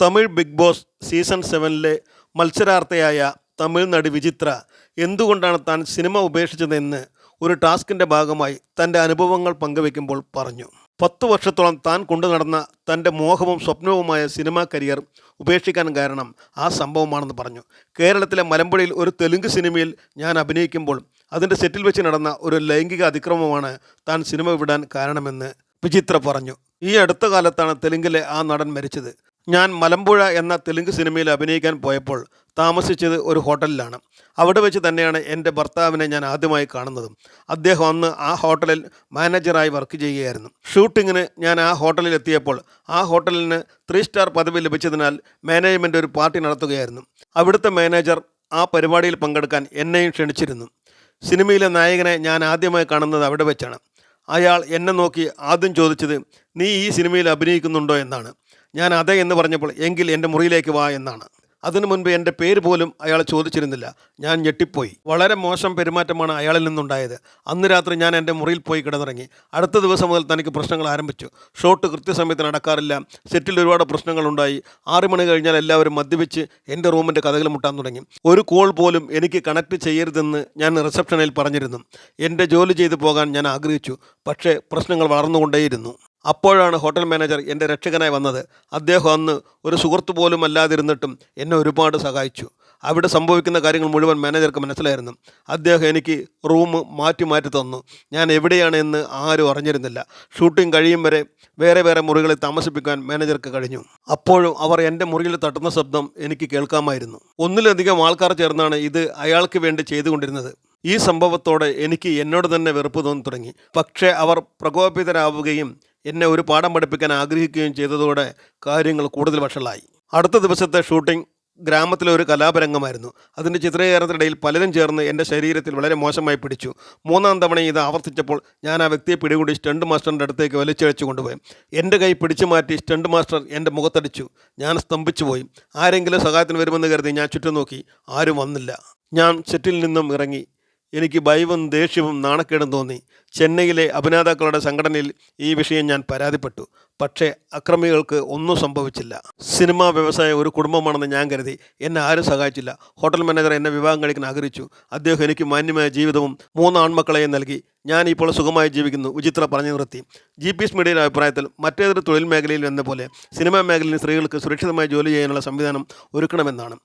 Tamil Bigg Boss season സെവനിലെ മത്സരാർത്ഥിയായ തമിഴ് നടി വിചിത്ര എന്തുകൊണ്ടാണ് താൻ സിനിമ ഉപേക്ഷിച്ചതെന്ന് ഒരു ടാസ്കിന്റെ ഭാഗമായി തന്റെ അനുഭവങ്ങൾ പങ്കുവെക്കുമ്പോൾ പറഞ്ഞു. പത്ത് വർഷത്തോളം താൻ കൊണ്ടു നടന്ന തന്റെ മോഹവും സ്വപ്നവുമായ സിനിമാ കരിയർ ഉപേക്ഷിക്കാൻ കാരണം ആ സംഭവമാണെന്ന് പറഞ്ഞു. കേരളത്തിലെ മലമ്പുഴയിൽ ഒരു തെലുങ്ക് സിനിമയിൽ ഞാൻ അഭിനയിക്കുമ്പോൾ അതിന്റെ സെറ്റിൽ വെച്ച് നടന്ന ഒരു ലൈംഗിക അതിക്രമമാണ് താൻ സിനിമ വിടാൻ കാരണമെന്ന് വിചിത്ര പറഞ്ഞു. ഈ അടുത്ത കാലത്താണ് തെലുങ്കിലെ ആ നടൻ മരിച്ചത്. ഞാൻ മലമ്പുഴ എന്ന തെലുങ്ക് സിനിമയിൽ അഭിനയിക്കാൻ പോയപ്പോൾ താമസിച്ചത് ഒരു ഹോട്ടലിലാണ്. അവിടെ വെച്ച് തന്നെയാണ് എന്റെ ഭർത്താവിനെ ഞാൻ ആദ്യമായി കാണുന്നതും. അദ്ദേഹം അന്ന് ആ ഹോട്ടലിൽ മാനേജറായി വർക്ക് ചെയ്യുകയായിരുന്നു. ഷൂട്ടിങ്ങിന് ഞാൻ ആ ഹോട്ടലിൽ എത്തിയപ്പോൾ ആ ഹോട്ടലിന് ത്രീ സ്റ്റാർ പദവി ലഭിച്ചതിനാൽ മാനേജ്മെന്റ് ഒരു പാർട്ടി നടത്തുകയായിരുന്നു. അവിടുത്തെ മാനേജർ ആ പരിപാടിയിൽ പങ്കെടുക്കാൻ എന്നെയും ക്ഷണിച്ചിരുന്നു. സിനിമയിലെ നായകനെ ഞാൻ ആദ്യമായി കാണുന്നത് അവിടെ വെച്ചാണ്. അയാൾ എന്നെ നോക്കി ആദ്യം ചോദിച്ചത് നീ ഈ സിനിമയിൽ അഭിനയിക്കുന്നുണ്ടോ? എന്നാണ്. ഞാൻ അതെ എന്ന് പറഞ്ഞപ്പോൾ എങ്കിൽ എന്റെ മുറിയിലേക്ക് വാ എന്നാണ്. അതിനു മുൻപ് എന്റെ പേര് പോലും അയാൾ ചോദിച്ചിരുന്നില്ല. ഞാൻ ഞെട്ടിപ്പോയി. വളരെ മോശം പെരുമാറ്റമാണ് അയാളിൽ നിന്നുണ്ടായത്. അന്ന് രാത്രി ഞാൻ എന്റെ മുറിയിൽ പോയി കിടന്നിറങ്ങി. അടുത്ത ദിവസം മുതൽ തനിക്ക് പ്രശ്നങ്ങൾ ആരംഭിച്ചു. ഷോട്ട് കൃത്യസമയത്ത് നടക്കാറില്ല. സെറ്റിൽ ഒരുപാട് പ്രശ്നങ്ങളുണ്ടായി. ആറ് മണി കഴിഞ്ഞാൽ എല്ലാവരും മദ്യപിച്ച് എന്റെ റൂമിന്റെ കഥകൾ മുട്ടാൻ തുടങ്ങി. ഒരു കോൾ പോലും എനിക്ക് കണക്ട് ചെയ്യരുതെന്ന് ഞാൻ റിസപ്ഷനിൽ പറഞ്ഞിരുന്നു. എന്റെ ജോലി ചെയ്തു പോകാൻ ഞാൻ ആഗ്രഹിച്ചു. പക്ഷേ പ്രശ്നങ്ങൾ വളർന്നുകൊണ്ടേയിരുന്നു. അപ്പോഴാണ് ഹോട്ടൽ മാനേജർ എന്റെ രക്ഷകനായി വന്നത്. അദ്ദേഹം അന്ന് ഒരു സുഹൃത്ത് പോലും അല്ലാതിരുന്നിട്ടും എന്നെ ഒരുപാട് സഹായിച്ചു. അവിടെ സംഭവിക്കുന്ന കാര്യങ്ങൾ മുഴുവൻ മാനേജർക്ക് മനസ്സിലായിരുന്നു. അദ്ദേഹം എനിക്ക് റൂം മാറ്റി മാറ്റി തന്നു. ഞാൻ എവിടെയാണ് എന്ന് ആരും അറിഞ്ഞിരുന്നില്ല. ഷൂട്ടിംഗ് കഴിയും വരെ വേറെ വേറെ മുറികളിൽ താമസിപ്പിക്കാൻ മാനേജർക്ക് കഴിഞ്ഞു. അപ്പോഴും അവർ എന്റെ മുറിയിൽ തട്ടുന്ന ശബ്ദം എനിക്ക് കേൾക്കാമായിരുന്നു. ഒന്നിലധികം ആൾക്കാർ ചേർന്നാണ് ഇത് അയാൾക്ക് വേണ്ടി ചെയ്തുകൊണ്ടിരുന്നത്. ഈ സംഭവത്തോടെ എനിക്ക് എന്നോട് തന്നെ വെറുപ്പ് തോന്നി തുടങ്ങി പക്ഷേ അവർ പ്രകോപിതരാവുകയും എന്നെ ഒരു പാഠം പഠിപ്പിക്കാൻ ആഗ്രഹിക്കുകയും ചെയ്തതോടെ കാര്യങ്ങൾ കൂടുതൽ വഷളായി. അടുത്ത ദിവസത്തെ ഷൂട്ടിംഗ് ഗ്രാമത്തിലെ ഒരു കലാപരംഗമായിരുന്നു അതിന്റെ ചിത്രീകരണത്തിനിടയിൽ പലരും ചേർന്ന് എന്റെ ശരീരത്തിൽ വളരെ മോശമായി പിടിച്ചു. മൂന്നാം തവണ ഇത് ആവർത്തിച്ചപ്പോൾ ഞാൻ ആ വ്യക്തിയെ പിടികൂടി സ്റ്റണ്ട് മാസ്റ്ററിന്റെ അടുത്തേക്ക് വലിച്ചഴച്ചു കൊണ്ടുപോയി. എന്റെ കൈ പിടിച്ചു മാറ്റി സ്റ്റണ്ട് മാസ്റ്റർ എന്റെ മുഖത്തടിച്ചു. ഞാൻ സ്തംഭിച്ചു പോയി. ആരെങ്കിലും സഹായത്തിന് വരുമെന്ന് കരുതി ഞാൻ ചുറ്റും നോക്കി. ആരും വന്നില്ല. ഞാൻ സെറ്റിൽ നിന്നും ഇറങ്ങി. എനിക്ക് ഭയവും ദേഷ്യവും നാണക്കേടും തോന്നി. ചെന്നൈയിലെ അഭിനേതാക്കളുടെ സംഘടനയിൽ ഈ വിഷയം ഞാൻ പരാതിപ്പെട്ടു. പക്ഷേ അക്രമികൾക്ക് ഒന്നും സംഭവിച്ചില്ല. സിനിമാ വ്യവസായം ഒരു കുടുംബമാണെന്ന് ഞാൻ കരുതി. എന്നെ ആരും സഹായിച്ചില്ല. ഹോട്ടൽ മാനേജർ എന്നെ വിവാഹം കഴിക്കാൻ ആഗ്രഹിച്ചു. അദ്ദേഹം എനിക്ക് മാന്യമായ ജീവിതവും മൂന്ന് ആൺമക്കളെയും നൽകി. ഞാൻ ഇപ്പോൾ സുഖമായി ജീവിക്കുന്നു വിചിത്ര പറഞ്ഞു നിർത്തി. ജി പി എസ് മീഡിയയുടെ അഭിപ്രായത്തിൽ മറ്റേതൊരു തൊഴിൽ മേഖലയിൽ എന്ന പോലെ സിനിമാ മേഖലയിൽ സ്ത്രീകൾക്ക് സുരക്ഷിതമായി ജോലി ചെയ്യാനുള്ള സംവിധാനം ഒരുക്കണമെന്നാണ്.